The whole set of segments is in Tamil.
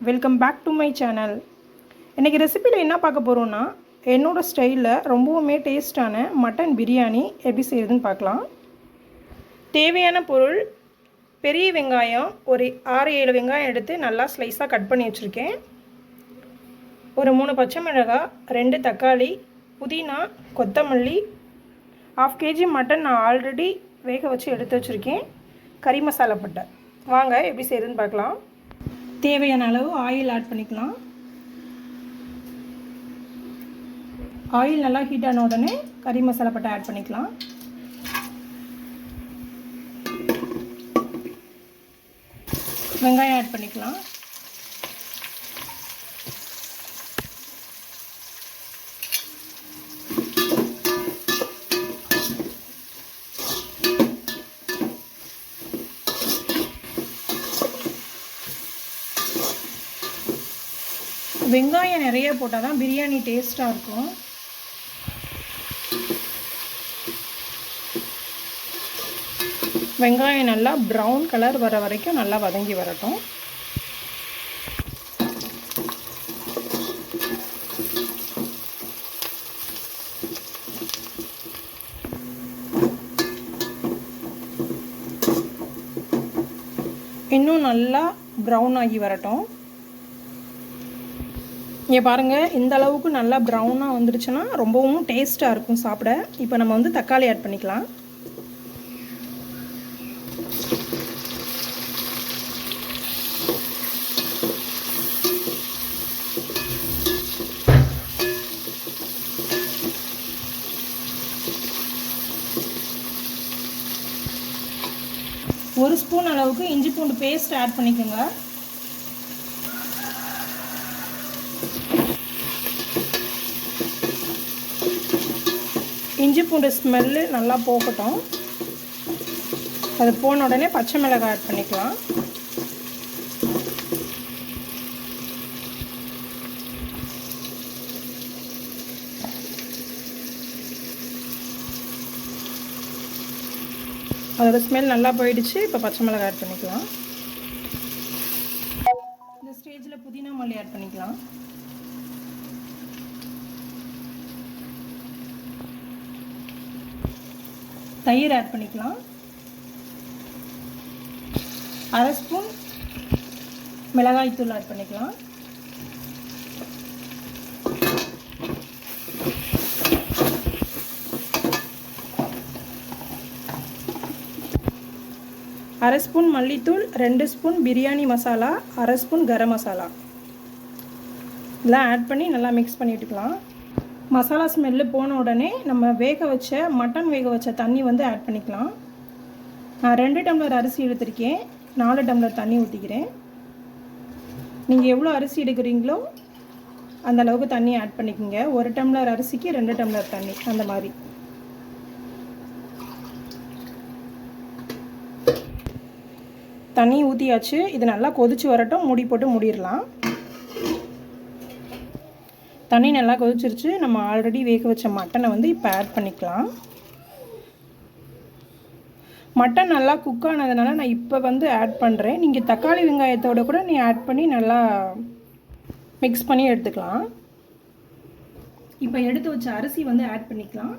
Welcome back to my channel இன்றைக்கி ரெசிபியில் என்ன பார்க்க போகிறோன்னா என்னோடய ஸ்டைலில் ரொம்பவுமே டேஸ்டான மட்டன் பிரியாணி எப்படி செய்யுதுன்னு பார்க்கலாம். தேவையான பொருள் பெரிய வெங்காயம் ஒரு ஆறு ஏழு வெங்காயம் எடுத்து நல்லா ஸ்லைஸாக கட் பண்ணி வச்சுருக்கேன். ஒரு மூணு பச்சை மிளகாய் ரெண்டு தக்காளி புதினா கொத்தமல்லி ஆஃப் கேஜி மட்டன் நான் ஆல்ரெடி வேக வச்சு எடுத்து வச்சுருக்கேன். கறி மசாலா பட்டை. வாங்க எப்படி செய்யுதுன்னு பார்க்கலாம். தேவையான அளவு ஆயில் ஆட் பண்ணிக்கலாம். ஆயில் நல்லா ஹீட் ஆன உடனே கறி மசாலா பட்டை ஆட் பண்ணிக்கலாம். வெங்காயம் ஆட் பண்ணிக்கலாம். வெங்காயம் நிறைய போட்டால் தான் பிரியாணி டேஸ்ட்டாக இருக்கும். வெங்காயம் நல்லா ப்ரௌன் கலர் வர வரைக்கும் நல்லா வதங்கி வரட்டும். இன்னும் நல்லா ப்ரௌன் ஆகி வரட்டும். இங்கே பாருங்கள் இந்த அளவுக்கு நல்லா ப்ரௌனாக வந்துருச்சுன்னா ரொம்பவும் டேஸ்ட்டாக இருக்கும் சாப்பிட. இப்போ நம்ம வந்து தக்காளி ஆட் பண்ணிக்கலாம். ஒரு ஸ்பூன் அளவுக்கு இஞ்சி பூண்டு பேஸ்ட் ஆட் பண்ணிக்கோங்க. இஞ்சி பூண்டு ஸ்மெல்லு நல்லா போகட்டும். அது போன உடனே பச்சை மிளகாய் ஆட் பண்ணிக்கலாம். அதோட ஸ்மெல் நல்லா போயிடுச்சு. இப்போ பச்சை மிளகாய் ஆட் பண்ணிக்கலாம். இந்த ஸ்டேஜில் புதினா மல்லி ஆட் பண்ணிக்கலாம். தயிர் ஆட் பண்ணிக்கலாம். அரை ஸ்பூன் மிளகாய்த்தூள் ஆட் பண்ணிக்கலாம். அரை ஸ்பூன் மல்லித்தூள் ரெண்டு ஸ்பூன் பிரியாணி மசாலா அரை ஸ்பூன் கரம் மசாலா. இதெல்லாம் ஆட் பண்ணி நல்லா மிக்ஸ் பண்ணி விட்டுக்கலாம் மசாலா ஸ்மெல்லு போன உடனே நம்ம வேக வச்ச மட்டன் வேக வச்ச தண்ணி வந்து ஆட் பண்ணிக்கலாம். நான் ரெண்டு டம்ளர் அரிசி எடுத்திருக்கேன். நாலு டம்ளர் தண்ணி ஊற்றிக்கிறேன் நீங்கள் எவ்வளோ அரிசி எடுக்கிறீங்களோ அந்த அளவுக்கு தண்ணி ஆட் பண்ணிக்கோங்க. ஒரு டம்ளர் அரிசிக்கு ரெண்டு டம்ளர் தண்ணி அந்த மாதிரி. தண்ணி ஊற்றியாச்சு இது நல்லா கொதிச்சு வரட்டும். மூடி போட்டு மூடிடலாம். தண்ணி நல்லா கொதிச்சிருச்சு. நம்ம ஆல்ரெடி வேக வச்ச மட்டனை வந்து இப்போ ஆட் பண்ணிக்கலாம். மட்டன் நல்லா குக் ஆனதுனால நான் இப்போ வந்து ஆட் பண்ணுறேன் நீங்கள் தக்காளி வெங்காயத்தோட கூட நீ ஆட் பண்ணி நல்லா மிக்ஸ் பண்ணி எடுத்துக்கலாம். இப்போ எடுத்து வச்ச அரிசி வந்து ஆட் பண்ணிக்கலாம்.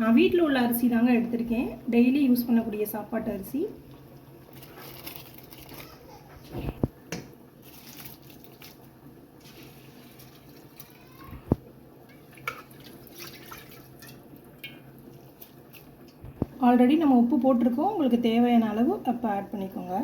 நான் வீட்டில் உள்ள அரிசி தாங்க எடுத்திருக்கேன். டெய்லி யூஸ் பண்ணக்கூடிய சாப்பாட்டு அரிசி. ஆல்ரெடி நம்ம உப்பு போட்டிருக்கோம். உங்களுக்கு தேவையான அளவு அப்போ ஆட் பண்ணிக்கோங்க.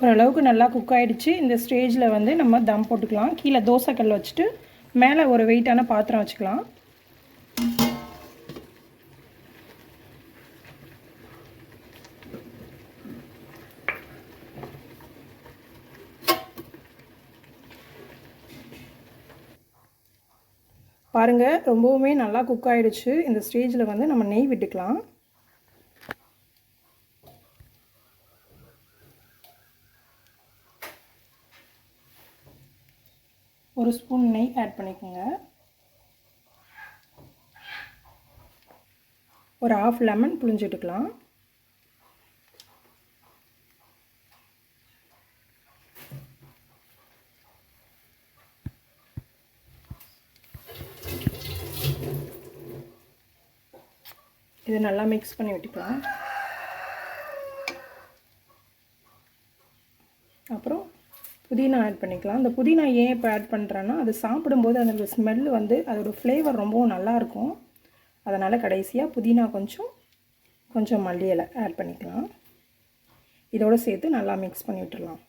ஓரளவுக்கு நல்லா குக் ஆகிடுச்சு இந்த ஸ்டேஜில் வந்து நம்ம தம் போட்டுக்கலாம். கீழே தோசைக்கல் வச்சுட்டு மேலே ஒரு வெயிட்டான பாத்திரம் வச்சுக்கலாம். பாருங்கள் ரொம்பவுமே நல்லா குக் ஆகிடுச்சு இந்த ஸ்டேஜில் வந்து நம்ம நெய் விட்டுக்கலாம். ஒரு ஸ்பூன் நெய் ஆட் பண்ணிக்கோங்க. ஒரு ஆஃப் லெமன் புளிஞ்சிட்டுக்கலாம் இது நல்லா மிக்ஸ் பண்ணி விட்டுக்கலாம். அப்புறம் புதினா ஆட் பண்ணிக்கலாம். இந்த புதினா ஏன் இப்போ ஆட் பண்ணுறேன்னா அது சாப்பிடும்போது அதோட ஸ்மெல் வந்து அதோட ஃப்ளேவர் ரொம்பவும் நல்லாயிருக்கும் அதனால் கடைசியாக புதினா கொஞ்சம் கொஞ்சம் மல்லி இலை ஆட் பண்ணிக்கலாம். இதோடு சேர்த்து நல்லா மிக்ஸ் பண்ணி விட்டுடலாம்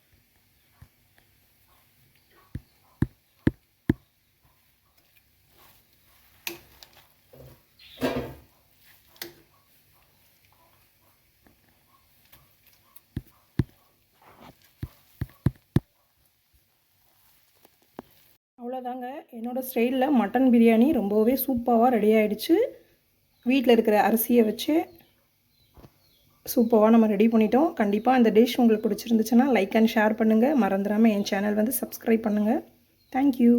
அவ்வளோதாங்க என்னோடய ஸ்டைலில் மட்டன் பிரியாணி ரொம்பவே சூப்பராக ரெடி ஆகிடுச்சு வீட்டில் இருக்கிற அரிசியை வச்சு சூப்பராக நம்ம ரெடி பண்ணிட்டோம். கண்டிப்பாக இந்த டிஷ் உங்களுக்கு பிடிச்சிருந்துச்சுன்னா லைக் அண்ட் ஷேர் பண்ணுங்கள் மறந்துடாமல் என் சேனல் வந்து சப்ஸ்கிரைப் பண்ணுங்கள் தேங்க்யூ